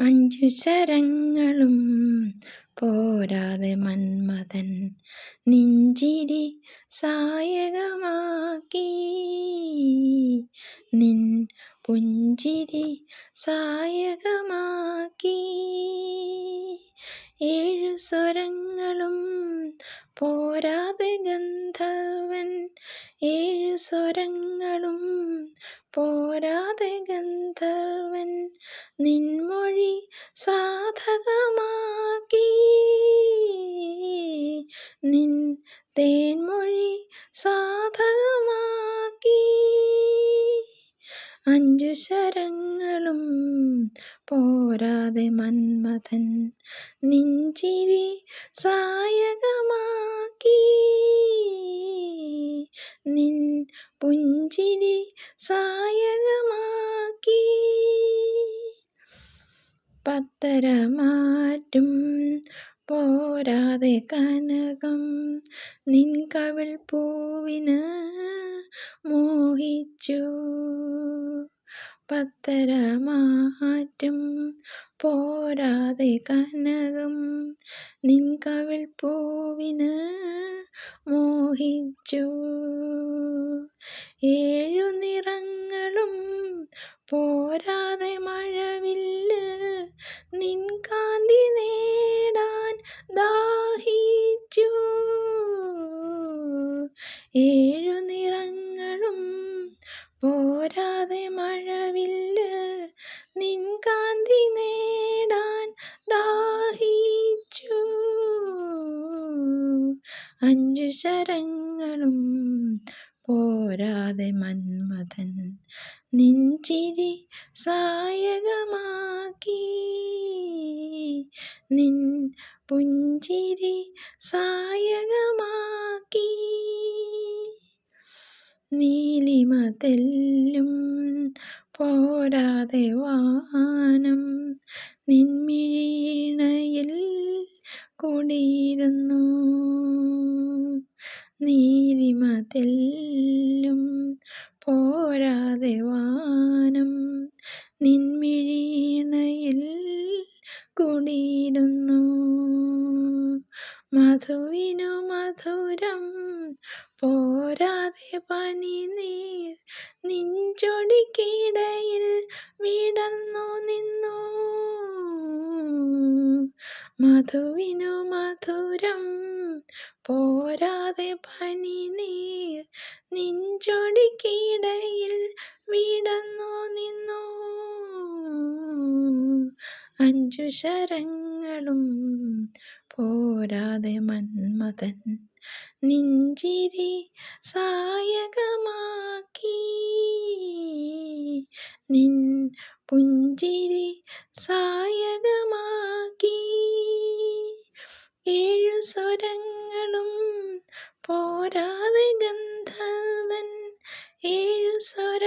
അഞ്ചു ശരങ്ങളും പോരാതെ മന്മഥൻ നിഞ്ചിരി സായകമാക്കി. നിൻ പുഞ്ചിരി സായകമാക്കി. ഏഴു സ്വരങ്ങളും പോരാതെ ഗന്ധർവൻ. ഏഴു സ്വരങ്ങളും പോരാതെ ഗന്ധർവൻ നിൻമൊഴി സാധകമാക്കി. നിൻ തേൻമൊഴി സാധകമാക്കി. അഞ്ചു ശരങ്ങളും പോരാതെ മന്മഥൻ നിഞ്ചിരി സായകമാക്കി സായകമാക്കി. പത്തരമാറ്റും പോരാതെ കനകം നിൻ കവിൾ പൂവിന് മോഹിച്ചു. പത്തരമാറ്റും പോരാതെ കനകം നിൻ കവിൾ പൂവിന് മോഹിച്ചു. ഏഴു പോരാതെ മഴവില്ല് നിൻ കാന്തി നേടാൻ ദാഹിച്ചു. ഏഴു നിറങ്ങളും പോരാതെ മഴവില്ല് നിൻ കാന്തി നേടാൻ ദാഹിച്ചു. അഞ്ചു ശരങ്ങളും പോരാതെ മന്മഥൻ നിഞ്ചിരി സായകമാക്കി. നിൻ പുഞ്ചിരി സായകമാക്കി. നീലിമ തെല്ലും പോരാതെ വാനം നിൻമിഴിണയിൽ കുടിയിരുന്നു. നീലിമ തെല്ലും പോരാതെ വാനം നിൻമിഴീണയിൽ കുടിയിരുന്നു. മധുവിനു മധുരം പോരാതെ പനി നീർ നെഞ്ചൊടിക്കിടയിൽ വിടർന്നു നിന്നു. മധുവിനു മധുരം പോരാതെ പനി നീർ. നെഞ്ചൊടിക്കിടയിൽ വിടന്നു നിന്നു. അഞ്ചു ശരങ്ങളും പോരാതെ മന്മഥൻ നെഞ്ചിരി സായകമാക്കി. നിൻ പുഞ്ചിരി സ്വരങ്ങളും പോരാതെ ഗന്ധർവൻ ഏഴു സ്വര